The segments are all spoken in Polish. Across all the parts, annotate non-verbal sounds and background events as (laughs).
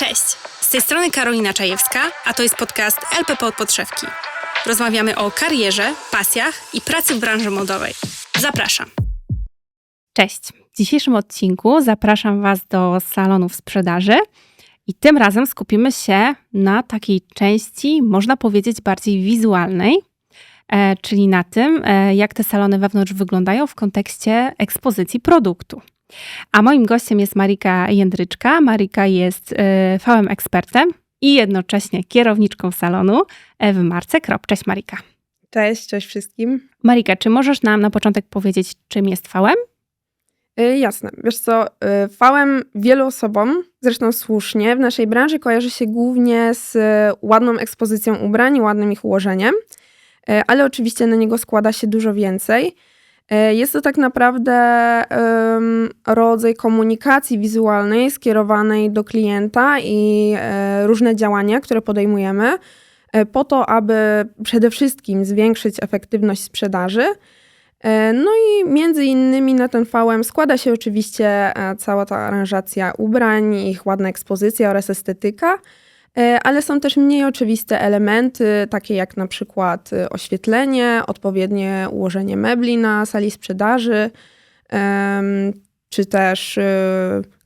Cześć, z tej strony Karolina Czajewska, a to jest podcast LPP od podszewki. Rozmawiamy o karierze, pasjach i pracy w branży modowej. Zapraszam. Cześć. W dzisiejszym odcinku zapraszam Was do salonów sprzedaży i tym razem skupimy się na takiej części, można powiedzieć, bardziej wizualnej, e, czyli na tym, e, jak te salony wewnątrz wyglądają w kontekście ekspozycji produktu. A moim gościem jest Marika Jędryczka. Marika jest e, VM ekspertem i jednocześnie kierowniczką salonu w marce Krop. Cześć Marika. Cześć, cześć wszystkim. Marika, czy możesz nam na początek powiedzieć, czym jest VM? Y, jasne. Wiesz co, y, VM wielu osobom, zresztą słusznie, w naszej branży kojarzy się głównie z ładną ekspozycją ubrań, ładnym ich ułożeniem, y, ale oczywiście na niego składa się dużo więcej. Jest to tak naprawdę rodzaj komunikacji wizualnej skierowanej do klienta i e, różne działania, które podejmujemy e, po to, aby przede wszystkim zwiększyć efektywność sprzedaży. E, no i między innymi na ten VM składa się oczywiście cała ta aranżacja ubrań, ich ładna ekspozycja oraz estetyka. E, ale są też mniej oczywiste elementy, takie jak na przykład y, oświetlenie, odpowiednie ułożenie mebli na sali sprzedaży, czy też y,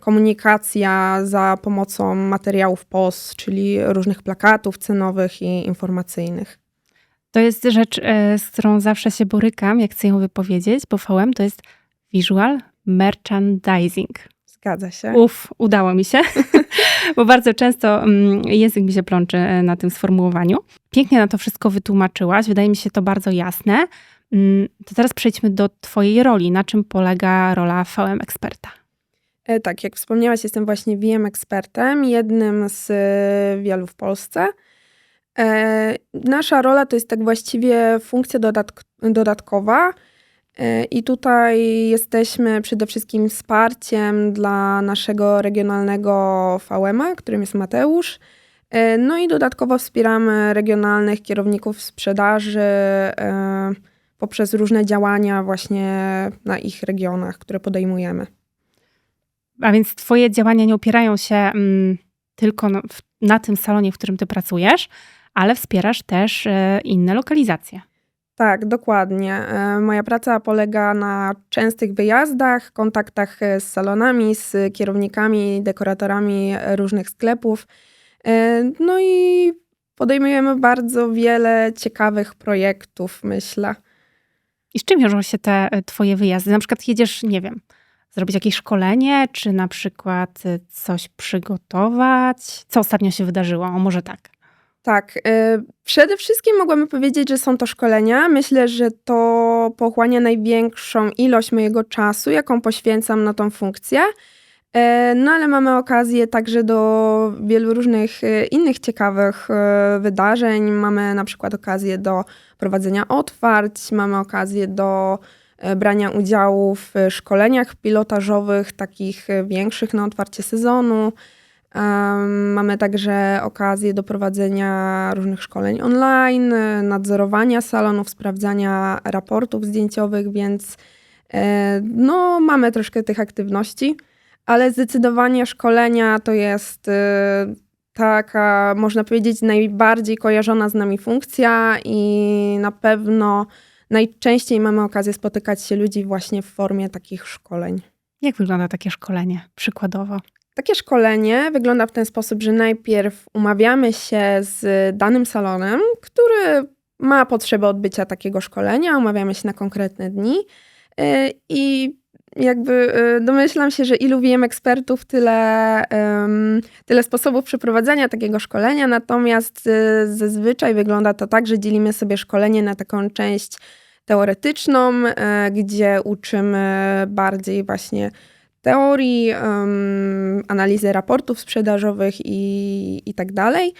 komunikacja za pomocą materiałów POS, czyli różnych plakatów cenowych i informacyjnych. To jest rzecz, e, z którą zawsze się borykam, jak chcę ją wypowiedzieć, bo VM to jest Visual Merchandising. Zgadza się. Uf, udało mi się, (laughs) bo bardzo często mm, język mi się plączy e, na tym sformułowaniu. Pięknie na to wszystko wytłumaczyłaś, wydaje mi się to bardzo jasne. Mm, to teraz przejdźmy do Twojej roli. Na czym polega rola VM eksperta? E, tak, jak wspomniałaś, jestem właśnie VM ekspertem, jednym z e, wielu w Polsce. Nasza rola to jest tak właściwie funkcja dodatk dodatkowa I tutaj jesteśmy przede wszystkim wsparciem dla naszego regionalnego VM-a, którym jest Mateusz. E, no i dodatkowo wspieramy regionalnych kierowników sprzedaży e, poprzez różne działania właśnie na ich regionach, które podejmujemy. A więc Twoje działania nie opierają się mm, tylko na, na tym salonie, w którym Ty pracujesz, ale wspierasz też inne lokalizacje. Tak, dokładnie. E, moja praca polega na częstych wyjazdach, kontaktach e, z salonami, z kierownikami, dekoratorami różnych sklepów. E, no i podejmujemy bardzo wiele ciekawych projektów, myślę. I z czym wiążą się te Twoje wyjazdy? Na przykład jedziesz, nie wiem, zrobić jakieś szkolenie, czy na przykład coś przygotować? Co ostatnio się wydarzyło? O, może tak. Tak, y, przede wszystkim mogłabym powiedzieć, że są to szkolenia. Myślę, że to pochłania największą ilość mojego czasu, jaką poświęcam na tą funkcję. Y, no ale mamy okazję także do wielu różnych y, innych ciekawych wydarzeń. Mamy na przykład okazję do prowadzenia otwarć, mamy okazję do brania udziału w szkoleniach pilotażowych, takich większych na otwarcie sezonu. Mamy także okazję do prowadzenia różnych szkoleń online, nadzorowania salonów, sprawdzania raportów zdjęciowych, więc e, no, mamy troszkę tych aktywności, ale zdecydowanie szkolenia to jest e, taka, można powiedzieć, najbardziej kojarzona z nami funkcja i na pewno najczęściej mamy okazję spotykać się ludzi właśnie w formie takich szkoleń. Jak wygląda takie szkolenie przykładowo? Takie szkolenie wygląda w ten sposób, że najpierw umawiamy się z danym salonem, który ma potrzebę odbycia takiego szkolenia, umawiamy się na konkretne dni y, i jakby y, domyślam się, że ilu wiem ekspertów, tyle, tyle sposobów przeprowadzenia takiego szkolenia, natomiast y, zazwyczaj wygląda to tak, że dzielimy sobie szkolenie na taką część teoretyczną, gdzie uczymy bardziej właśnie teorii, um, analizy raportów sprzedażowych i, i tak dalej.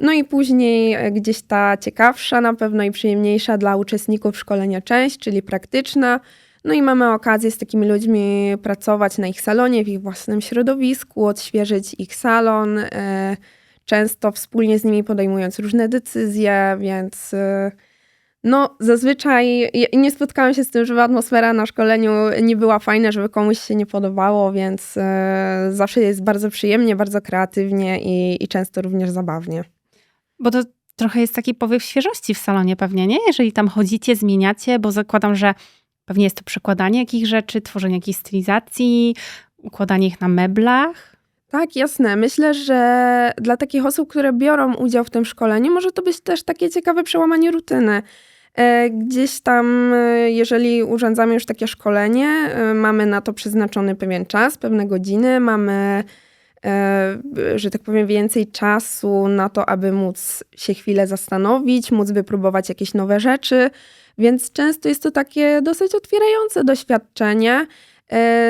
No i później e, gdzieś ta ciekawsza na pewno i przyjemniejsza dla uczestników szkolenia część, czyli praktyczna. No i mamy okazję z takimi ludźmi pracować na ich salonie, w ich własnym środowisku, odświeżyć ich salon, e, często wspólnie z nimi podejmując różne decyzje, więc e, No, zazwyczaj nie spotkałam się z tym, żeby atmosfera na szkoleniu nie była fajna, żeby komuś się nie podobało, więc e, zawsze jest bardzo przyjemnie, bardzo kreatywnie i, i często również zabawnie. Bo to trochę jest taki powiew świeżości w salonie pewnie, nie? Jeżeli tam chodzicie, zmieniacie, bo zakładam, że pewnie jest to przekładanie jakichś rzeczy, tworzenie jakichś stylizacji, układanie ich na meblach. Tak, jasne. Myślę, że dla takich osób, które biorą udział w tym szkoleniu, może to być też takie ciekawe przełamanie rutyny. E, Gdzieś tam, e, jeżeli urządzamy już takie szkolenie, e, mamy na to przeznaczony pewien czas, pewne godziny, mamy, że tak powiem, więcej czasu na to, aby móc się chwilę zastanowić, móc wypróbować jakieś nowe rzeczy, więc często jest to takie dosyć otwierające doświadczenie.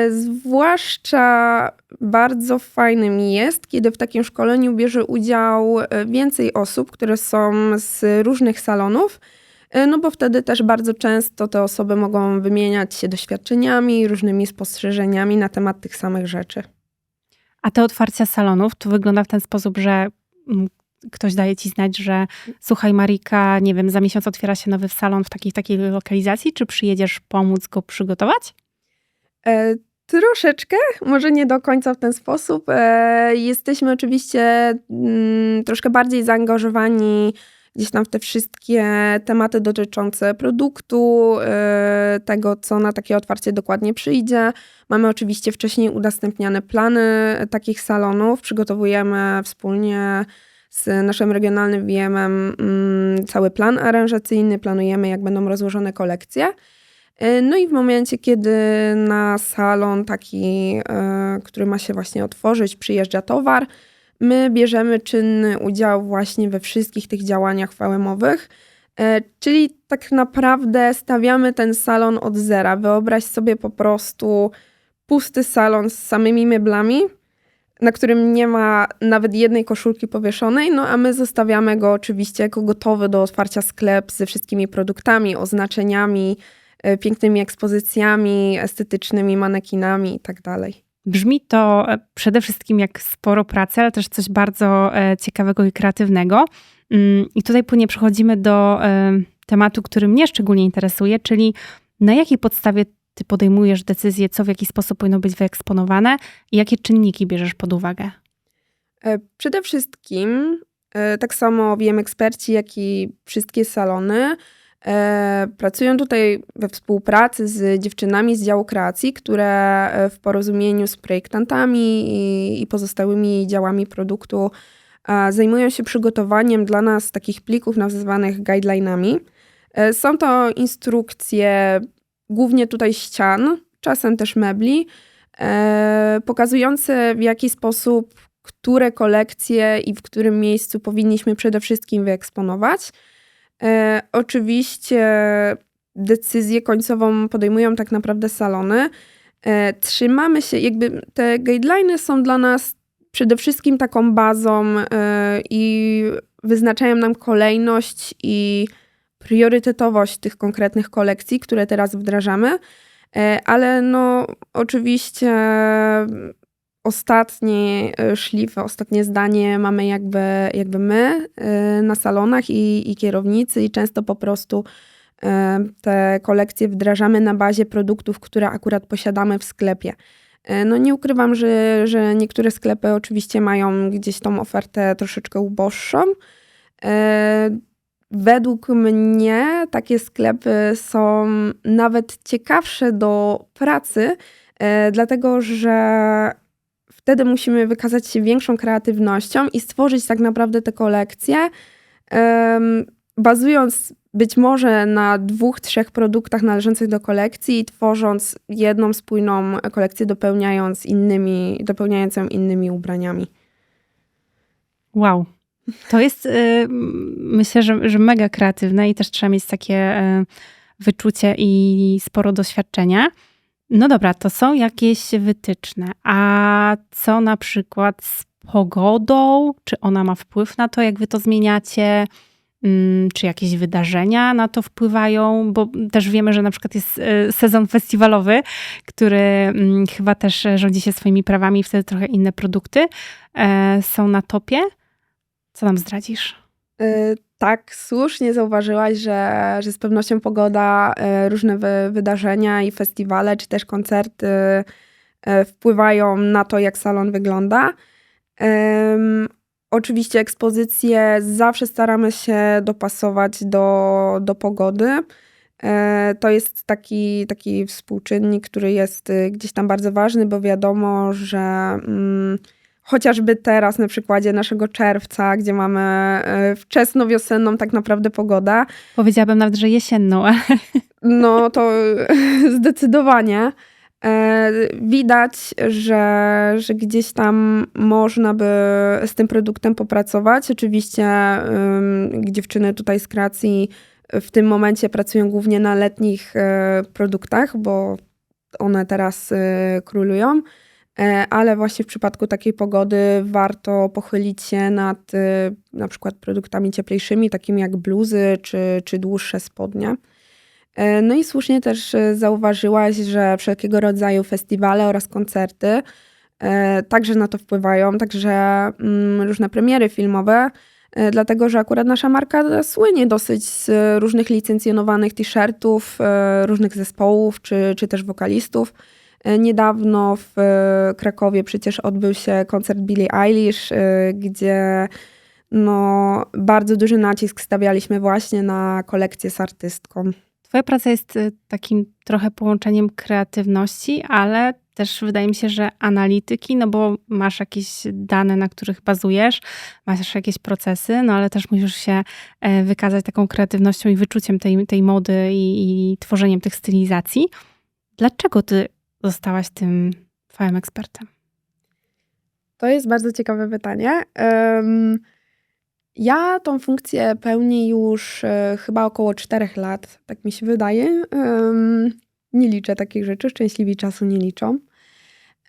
Zwłaszcza bardzo fajnym jest, kiedy w takim szkoleniu bierze udział więcej osób, które są z różnych salonów, no bo wtedy też bardzo często te osoby mogą wymieniać się doświadczeniami, różnymi spostrzeżeniami na temat tych samych rzeczy. A te otwarcia salonów to wygląda w ten sposób, że mm, ktoś daje ci znać, że słuchaj Marika, nie wiem, za miesiąc otwiera się nowy salon w takiej takiej lokalizacji, czy przyjedziesz pomóc go przygotować? E, troszeczkę, może nie do końca w ten sposób. E, jesteśmy oczywiście mm, troszkę bardziej zaangażowani gdzieś tam w te wszystkie tematy dotyczące produktu, e, tego, co na takie otwarcie dokładnie przyjdzie. Mamy oczywiście wcześniej udostępniane plany takich salonów. Przygotowujemy wspólnie z naszym regionalnym VM-em mm, cały plan aranżacyjny. Planujemy, jak będą rozłożone kolekcje. E, No i w momencie, kiedy na salon taki, e, który ma się właśnie otworzyć, przyjeżdża towar, my bierzemy czynny udział właśnie we wszystkich tych działaniach VM-owych. E, Czyli tak naprawdę stawiamy ten salon od zera. Wyobraź sobie po prostu pusty salon z samymi meblami, na którym nie ma nawet jednej koszulki powieszonej, no a my zostawiamy go oczywiście jako gotowy do otwarcia sklep ze wszystkimi produktami, oznaczeniami, e, pięknymi ekspozycjami, estetycznymi manekinami i tak. Brzmi to e, przede wszystkim jak sporo pracy, ale też coś bardzo e, ciekawego i kreatywnego. Mm, I tutaj płynnie przechodzimy do e, tematu, który mnie szczególnie interesuje, czyli na jakiej podstawie ty podejmujesz decyzję, co w jaki sposób powinno być wyeksponowane i jakie czynniki bierzesz pod uwagę? Przede wszystkim, tak samo wiem eksperci, jak i wszystkie salony, e, pracują tutaj we współpracy z dziewczynami z działu kreacji, które e, w porozumieniu z projektantami i, pozostałymi działami produktu a, zajmują się przygotowaniem dla nas takich plików nazywanych guideline'ami. E, Są to instrukcje głównie tutaj ścian, czasem też mebli, e, pokazujące w jaki sposób które kolekcje i w którym miejscu powinniśmy przede wszystkim wyeksponować. E, oczywiście decyzję końcową podejmują tak naprawdę salony. E, trzymamy się, jakby te guideliny są dla nas przede wszystkim taką bazą e, i wyznaczają nam kolejność i priorytetowość tych konkretnych kolekcji, które teraz wdrażamy. E, Ale no, oczywiście ostatnie e, szlify, ostatnie zdanie mamy jakby, jakby my e, na salonach i, i kierownicy, i często po prostu e, te kolekcje wdrażamy na bazie produktów, które akurat posiadamy w sklepie. No nie ukrywam, że, że niektóre sklepy oczywiście mają gdzieś tą ofertę troszeczkę uboższą. Według mnie takie sklepy są nawet ciekawsze do pracy, dlatego że wtedy musimy wykazać się większą kreatywnością i stworzyć tak naprawdę te kolekcje, bazując być może na dwóch, trzech produktach należących do kolekcji i tworząc jedną spójną kolekcję, dopełniając innymi, dopełniając ją innymi ubraniami. Wow. To jest, y, myślę, że, że mega kreatywne i też trzeba mieć takie y, wyczucie i sporo doświadczenia. No dobra, to są jakieś wytyczne. A co na przykład z pogodą? Czy ona ma wpływ na to, jak wy to zmieniacie? Mm, Czy jakieś wydarzenia na to wpływają? Bo też wiemy, że na przykład jest y, sezon festiwalowy, który mm, chyba też rządzi się swoimi prawami i wtedy trochę inne produkty e, są na topie. Co nam zdradzisz? Tak, słusznie zauważyłaś, że, że z pewnością pogoda, e, różne wy, wydarzenia i festiwale, czy też koncerty e, wpływają na to, jak salon wygląda. Um, oczywiście ekspozycje zawsze staramy się dopasować do, do pogody. E, to jest taki, taki współczynnik, który jest y, gdzieś tam bardzo ważny, bo wiadomo, że. Mm, chociażby teraz na przykładzie naszego czerwca, gdzie mamy e, wczesno-wiosenną tak naprawdę pogodę. Powiedziałabym nawet, że jesienną. (laughs) No to zdecydowanie. E, widać, że, że gdzieś tam można by z tym produktem popracować. Oczywiście dziewczyny tutaj z kreacji w tym momencie pracują głównie na letnich e, produktach, bo one teraz królują. E, ale właśnie w przypadku takiej pogody warto pochylić się nad e, na przykład produktami cieplejszymi, takimi jak bluzy czy, czy dłuższe spodnie. E, no i słusznie też zauważyłaś, że wszelkiego rodzaju festiwale oraz koncerty także na to wpływają, także mm, różne premiery filmowe, dlatego że akurat nasza marka słynie dosyć z różnych licencjonowanych t-shirtów, różnych zespołów czy, czy też wokalistów. E, niedawno w e, Krakowie przecież odbył się koncert Billie Eilish, e, gdzie no, bardzo duży nacisk stawialiśmy właśnie na kolekcję z artystką. Twoja praca jest takim trochę połączeniem kreatywności, ale też wydaje mi się, że analityki, no bo masz jakieś dane, na których bazujesz, masz jakieś procesy, no ale też musisz się wykazać taką kreatywnością i wyczuciem tej, tej mody i, i tworzeniem tych stylizacji. Dlaczego ty zostałaś tym twoim ekspertem? To jest bardzo ciekawe pytanie. Um, ja tą funkcję pełnię już e, chyba około czterech lat, tak mi się wydaje. Um, nie liczę takich rzeczy, szczęśliwi czasu nie liczą.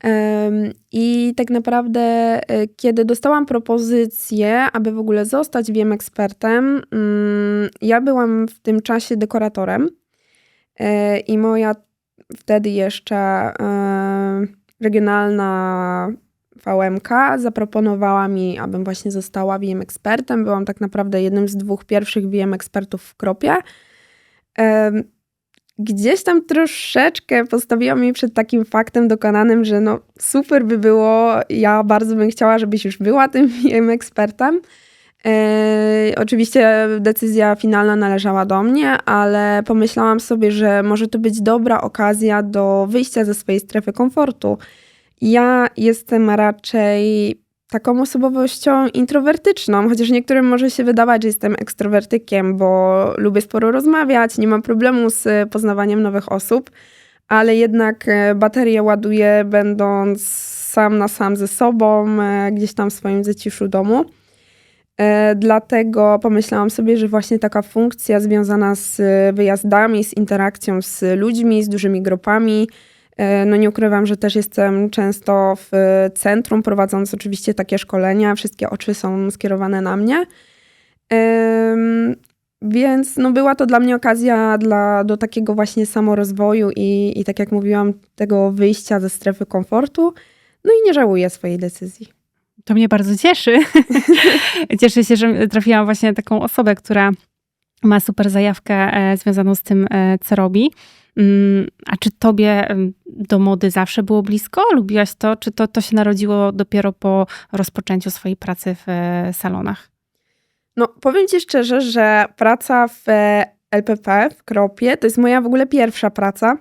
Um, I tak naprawdę, e, kiedy dostałam propozycję, aby w ogóle zostać wiem ekspertem, um, ja byłam w tym czasie dekoratorem. E, I moja wtedy jeszcze e, regionalna VMK zaproponowała mi, abym właśnie została VM ekspertem. Byłam tak naprawdę jednym z dwóch pierwszych VM ekspertów w Kropie. Gdzieś tam troszeczkę postawiła mnie przed takim faktem dokonanym, że no super by było, ja bardzo bym chciała, żebyś już była tym VM ekspertem. E, oczywiście decyzja finalna należała do mnie, ale pomyślałam sobie, że może to być dobra okazja do wyjścia ze swojej strefy komfortu. Ja jestem raczej taką osobowością introwertyczną, chociaż niektórym może się wydawać, że jestem ekstrowertykiem, bo lubię sporo rozmawiać, nie mam problemu z poznawaniem nowych osób, ale jednak e, baterię ładuję będąc sam na sam ze sobą, e, gdzieś tam w swoim zaciszu domu. E, dlatego pomyślałam sobie, że właśnie taka funkcja związana z wyjazdami, z interakcją z ludźmi, z dużymi grupami, e, no nie ukrywam, że też jestem często w centrum, prowadząc oczywiście takie szkolenia. Wszystkie oczy są skierowane na mnie. Więc no była to dla mnie okazja dla, do takiego właśnie samorozwoju i, i tak jak mówiłam, tego wyjścia ze strefy komfortu. No i nie żałuję swojej decyzji. To mnie bardzo cieszy. (laughs) Cieszę się, że trafiłam właśnie na taką osobę, która ma super zajawkę e, związaną z tym, e, co robi. Mm, a czy tobie do mody zawsze było blisko? Lubiłaś to? Czy to, to się narodziło dopiero po rozpoczęciu swojej pracy w e, salonach? No, powiem ci szczerze, że praca w LPP, w Kropie, to jest moja w ogóle pierwsza praca.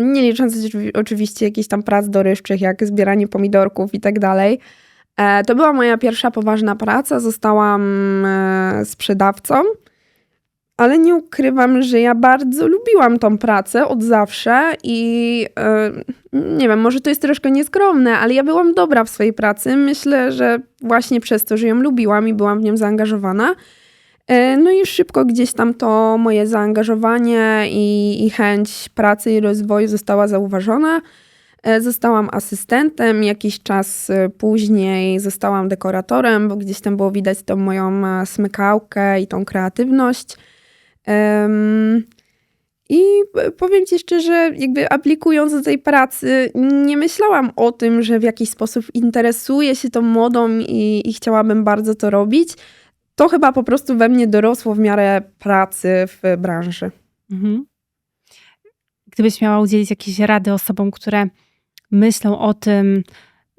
Nie licząc oczywiście jakichś tam prac dorywczych, jak zbieranie pomidorków i tak dalej. E, to była moja pierwsza poważna praca. Zostałam e, sprzedawcą, ale nie ukrywam, że ja bardzo lubiłam tą pracę od zawsze i e, nie wiem, może to jest troszkę nieskromne, ale ja byłam dobra w swojej pracy. Myślę, że właśnie przez to, że ją lubiłam i byłam w nią zaangażowana. No i szybko gdzieś tam to moje zaangażowanie i, i chęć pracy i rozwoju została zauważona. E, zostałam asystentem, jakiś czas e, później zostałam dekoratorem, bo gdzieś tam było widać tą moją e, smykałkę i tą kreatywność. I powiem Ci szczerze, jakby aplikując do tej pracy, nie myślałam o tym, że w jakiś sposób interesuję się tą modą i, i chciałabym bardzo to robić. to chyba po prostu we mnie dorosło w miarę pracy w branży. Mhm. Gdybyś miała udzielić jakiejś rady osobom, które myślą o tym,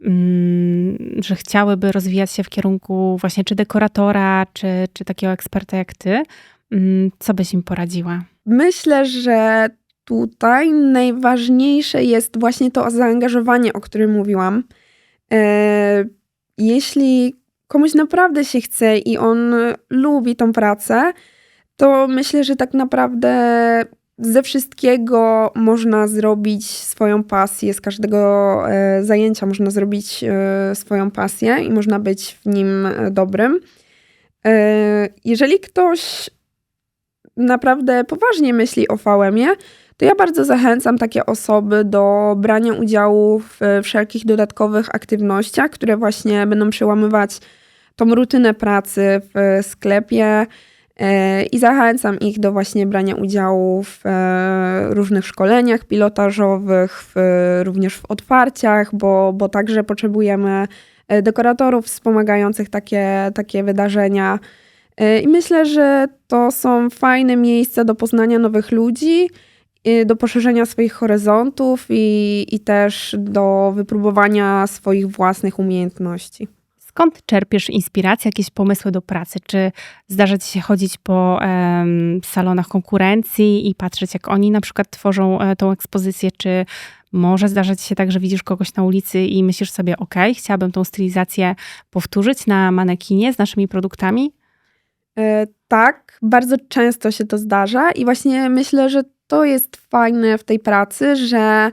mm, że chciałyby rozwijać się w kierunku właśnie czy dekoratora, czy, czy takiego eksperta jak ty, mm, co byś im poradziła? Myślę, że tutaj najważniejsze jest właśnie to zaangażowanie, o którym mówiłam. E, Jeśli komuś naprawdę się chce i on lubi tą pracę, to myślę, że tak naprawdę ze wszystkiego można zrobić swoją pasję, z każdego e, zajęcia można zrobić e, swoją pasję i można być w nim e, dobrym. Jeżeli ktoś naprawdę poważnie myśli o VM-ie, to ja bardzo zachęcam takie osoby do brania udziału w wszelkich dodatkowych aktywnościach, które właśnie będą przełamywać tą rutynę pracy w sklepie i zachęcam ich do właśnie brania udziału w e, różnych szkoleniach pilotażowych, w, również w otwarciach, bo, bo także potrzebujemy e, dekoratorów wspomagających takie, takie wydarzenia. E, I myślę, że to są fajne miejsca do poznania nowych ludzi, do poszerzenia swoich horyzontów i, i też do wypróbowania swoich własnych umiejętności. Skąd czerpiesz inspirację, jakieś pomysły do pracy? Czy zdarza ci się chodzić po salonach konkurencji i patrzeć, jak oni na przykład tworzą e, tą ekspozycję, czy może zdarza ci się tak, że widzisz kogoś na ulicy i myślisz sobie, ok, chciałabym tą stylizację powtórzyć na manekinie z naszymi produktami? E, Tak, bardzo często się to zdarza i właśnie myślę, że to jest fajne w tej pracy, że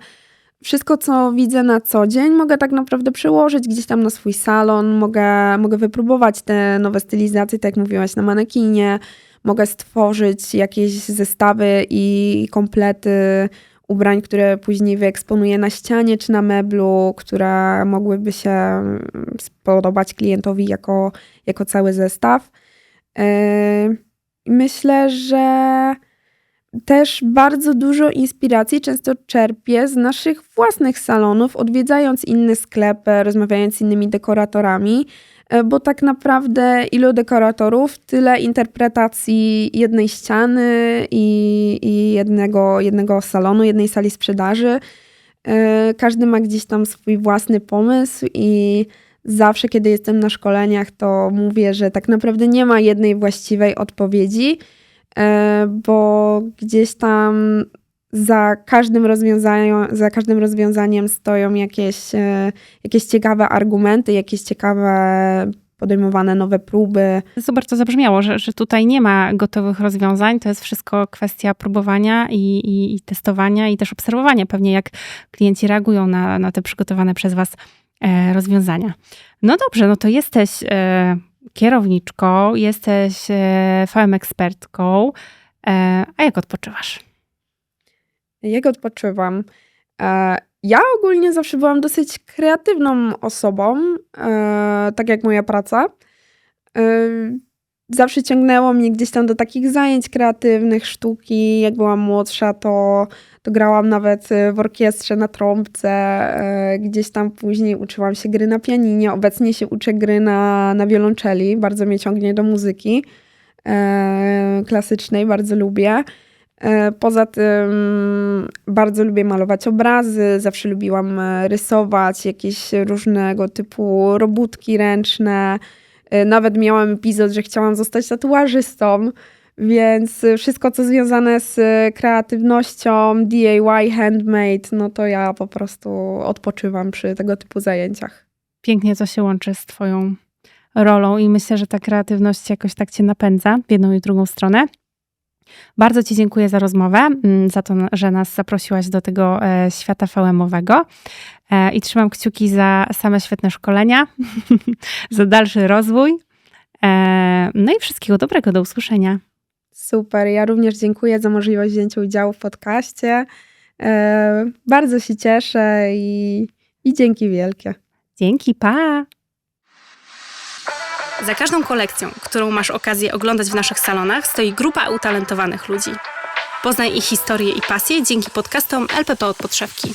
wszystko, co widzę na co dzień, mogę tak naprawdę przełożyć gdzieś tam na swój salon, mogę, mogę wypróbować te nowe stylizacje, tak jak mówiłaś, na manekinie, mogę stworzyć jakieś zestawy i komplety ubrań, które później wyeksponuję na ścianie czy na meblu, które mogłyby się mm, spodobać klientowi jako, jako cały zestaw. Yy, Myślę, że też bardzo dużo inspiracji często czerpię z naszych własnych salonów, odwiedzając inne sklepy, rozmawiając z innymi dekoratorami, yy, bo tak naprawdę ilu dekoratorów, tyle interpretacji jednej ściany i, i jednego, jednego salonu, jednej sali sprzedaży. Yy, Każdy ma gdzieś tam swój własny pomysł i zawsze, kiedy jestem na szkoleniach, to mówię, że tak naprawdę nie ma jednej właściwej odpowiedzi, e, bo gdzieś tam za każdym, rozwiązaniem, za każdym rozwiązaniem stoją jakieś, e, jakieś ciekawe argumenty, jakieś ciekawe podejmowane nowe próby. Super to zabrzmiało, że, że tutaj nie ma gotowych rozwiązań, to jest wszystko kwestia próbowania i, i, i testowania i też obserwowania pewnie, jak klienci reagują na, na te przygotowane przez Was e, rozwiązania. No dobrze, no to jesteś e, kierowniczką, jesteś e, VM ekspertką, e, a jak odpoczywasz? Jak odpoczywam? E, Ja ogólnie zawsze byłam dosyć kreatywną osobą, e, tak jak moja praca. Zawsze ciągnęło mnie gdzieś tam do takich zajęć kreatywnych, sztuki. Jak byłam młodsza, to, to grałam nawet e, w orkiestrze na trąbce. e, Gdzieś tam później uczyłam się gry na pianinie. Obecnie się uczę gry na, na wiolonczeli. Bardzo mnie ciągnie do muzyki e, klasycznej, bardzo lubię. Poza tym bardzo lubię malować obrazy, zawsze lubiłam rysować jakieś różnego typu robótki ręczne. E, Nawet miałam epizod, że chciałam zostać tatuażystą, więc e, wszystko, co związane z e, kreatywnością, DIY, handmade, no to ja po prostu odpoczywam przy tego typu zajęciach. Pięknie to się łączy z Twoją rolą i myślę, że ta kreatywność jakoś tak Cię napędza w jedną i drugą stronę. Bardzo Ci dziękuję za rozmowę, mm, za to, że nas zaprosiłaś do tego e, świata VM-owego E, i trzymam kciuki za same świetne szkolenia, (laughs) za dalszy rozwój. E, No i wszystkiego dobrego, do usłyszenia. Super, ja również dziękuję za możliwość wzięcia udziału w podcaście. Bardzo się cieszę i, i dzięki wielkie. Dzięki, pa! Za każdą kolekcją, którą masz okazję oglądać w naszych salonach, stoi grupa utalentowanych ludzi. Poznaj ich historię i pasję dzięki podcastom LPP od podszewki.